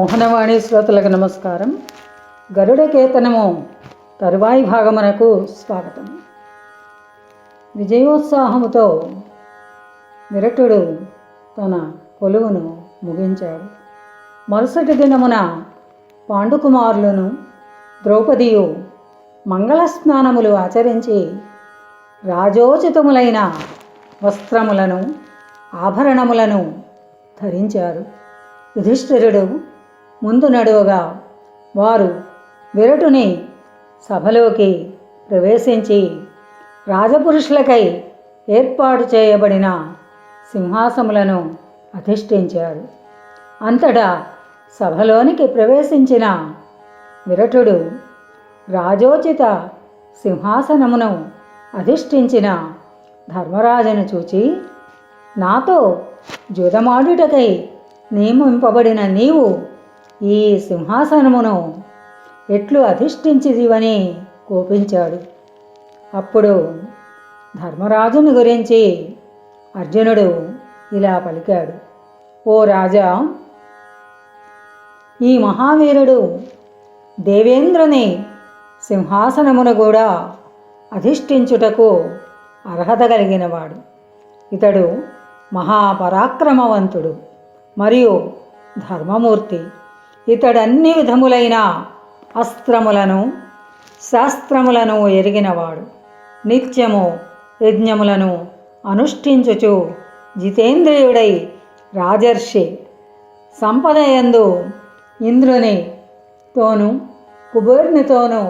మోహనవాణి శ్రోతలకు నమస్కారం. గరుడ కేతనము తరువాయి భాగమునకు స్వాగతం. విజయోత్సాహముతో విరటుడు తన కొలువును ముగించాడు. మరుసటి దినమున పాండుకుమారులను ద్రౌపదియు మంగళ స్నానములు ఆచరించి రాజోచితములైన వస్త్రములను ఆభరణములను ధరించారు. యుధిష్ఠిరుడు ముందు నడువగా వారు విరటుని సభలోకి ప్రవేశించి రాజపురుషులకై ఏర్పాటు చేయబడిన సింహాసములను అధిష్ఠించారు. అంతటా సభలోనికి ప్రవేశించిన విరటుడు రాజోచిత సింహాసనమును అధిష్ఠించిన ధర్మరాజును చూచి నాతో జుదమాడుటకై నియమింపబడిన నీవు ఈ సింహాసనమును ఎట్లు అధిష్ఠించిదివని కోపించాడు. అప్పుడు ధర్మరాజుని గురించి అర్జునుడు ఇలా పలికాడు. ఓ రాజా ఈ మహావీరుడు దేవేంద్రుని సింహాసనమును కూడా అధిష్ఠించుటకు అర్హత కలిగినవాడు. ఇతడు మహాపరాక్రమవంతుడు మరియు ధర్మమూర్తి. ఇతడన్ని విధములైన అస్త్రములను శాస్త్రములను ఎరిగినవాడు. నిత్యము యజ్ఞములను అనుష్ఠించుచు జితేంద్రియుడై రాజర్షి. సంపదయందు ఇంద్రుని తోను కుబేర్నితోనూ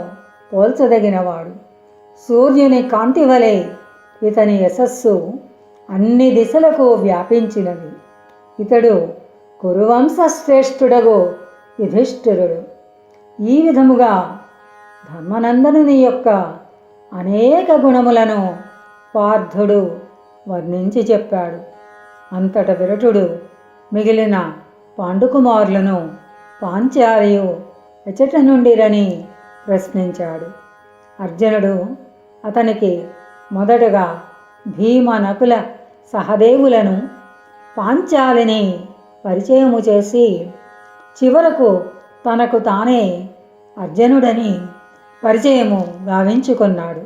పోల్చదగినవాడు. సూర్యుని కాంతి వలె ఇతని యశస్సు అన్ని దిశలకు వ్యాపించినది. ఇతడు కురువంశ శ్రేష్ఠుడగు యుధిష్ఠిరుడు. ఈ విధముగా ధర్మనందనుని యొక్క అనేక గుణములను పార్థుడు వర్ణించి చెప్పాడు. అంతట విరటుడు మిగిలిన పాండుకుమారులను పాంచాలియు ఎచట నుండిరని ప్రశ్నించాడు. అర్జునుడు అతనికి మొదటగా భీమ నకుల సహదేవులను పాంచాలిని పరిచయము చేసి చివరకు తనకు తానే అర్జునుడని పరిచయము గావించుకున్నాడు.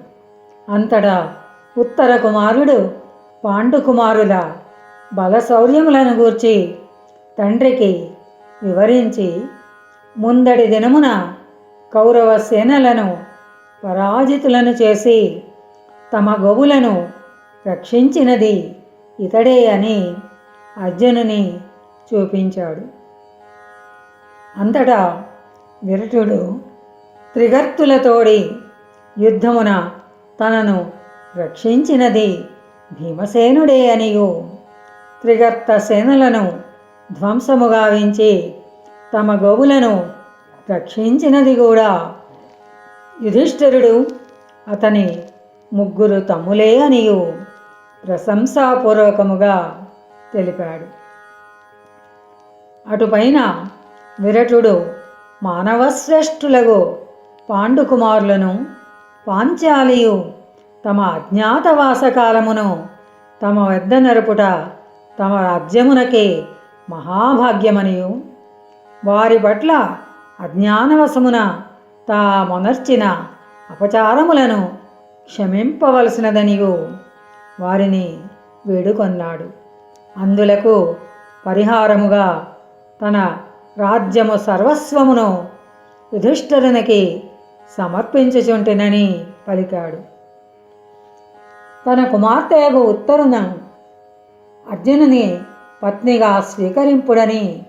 అంతటా ఉత్తర కుమారుడు పాండుకుమారుల బలశౌర్యములను గూర్చి తండ్రికి వివరించి ముందడి దినమున కౌరవ సేనలను పరాజితులను చేసి తమ గోవులను రక్షించినది ఇతడే అని అర్జునుని చూపించాడు. అంతటా విరటుడు త్రిగర్తులతోడి యుద్ధమున తనను రక్షించినది భీమసేనుడే అనియు. త్రిగర్త సేనలను ధ్వంసముగావించి తమ గోవులను రక్షించినది కూడా. యుధిష్ఠిరుడు అతని ముగ్గురు తమ్ములే అనియు ప్రశంసాపూర్వకముగా తెలిపాడు. అటుపైన విరటుడు మానవశ్రేష్ఠులకు పాండుకుమారులను పాంచాలియు తమ అజ్ఞాతవాసకాలమును తమ వద్ద నరుపుట తమ రాజ్యమునకే మహాభాగ్యమనియు. వారి పట్ల అజ్ఞానవశమున తా మొనర్చిన అపచారములను క్షమింపవలసినదనియు. వారిని వేడుకొన్నాడు. అందులకు పరిహారముగా తన రాజ్యము సర్వస్వమును యుధిష్ఠరునికి సమర్పించుచుంటినని పలికాడు. తన కుమార్తెకు ఉత్తరున అర్జునుని పత్నిగా స్వీకరింపుడని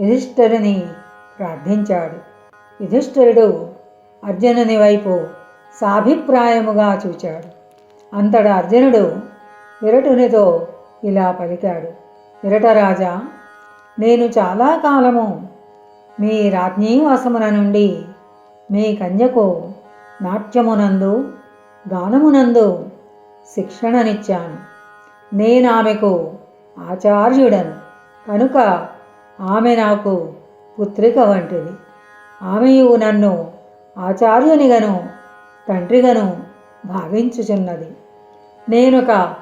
యుధిష్ఠరుని ప్రార్థించాడు. యుధిష్ఠరుడు అర్జునుని వైపు సాభిప్రాయముగా చూచాడు. అంతటా అర్జునుడు విరటునితో ఇలా పలికాడు విరటరాజా నేను చాలా కాలము మీ రాజ్ఞీవాసమున నుండి మీ కన్యకు నాట్యమునందు గానమునందు శిక్షణనిచ్చాను. నేను ఆమెకు ఆచార్యుడను. కనుక ఆమె నాకు పుత్రిక వంటిది. ఆమెయు నన్ను ఆచార్యునిగను తండ్రిగను భావించుచున్నది. నేనొక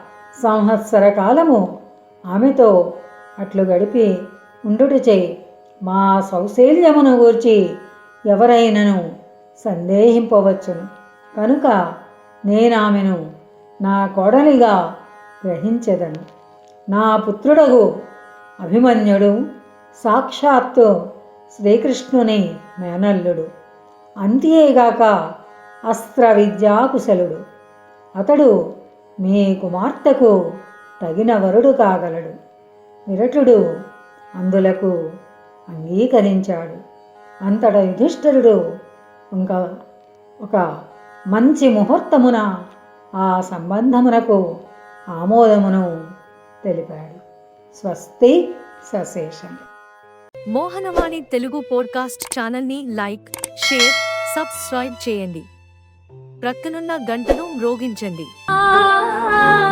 సంవత్సర కాలము ఆమెతో అట్లు గడిపి ఉండుటచే మా సౌశల్యమును గూర్చి ఎవరైనను సందేహింపవచ్చును. కనుక నేనామెను నా కోడలిగా గ్రహించెదను. నా పుత్రుడగు అభిమన్యుడు సాక్షాత్తు శ్రీకృష్ణుని మేనల్లుడు. అంతేగాక అస్త్ర విద్యాకుశలుడు అతడు మీ కుమార్తెకు తగిన వరుడు కాగలడు. విరటుడు అందులకు అంగీకరించాడు. అంతట యుధిష్ఠిరుడు ఇంకా ఒక మంచి ముహూర్తమున ఆ సంబంధమునకు ఆమోదమును తెలిపాడు. స్వస్తి సశేషం. మోహనవాణి తెలుగు పోడ్కాస్ట్ ఛానల్ని లైక్ షేర్ సబ్స్క్రైబ్ చేయండి. ప్రక్కనున్న గంటను మ్రోగించండి. ఆ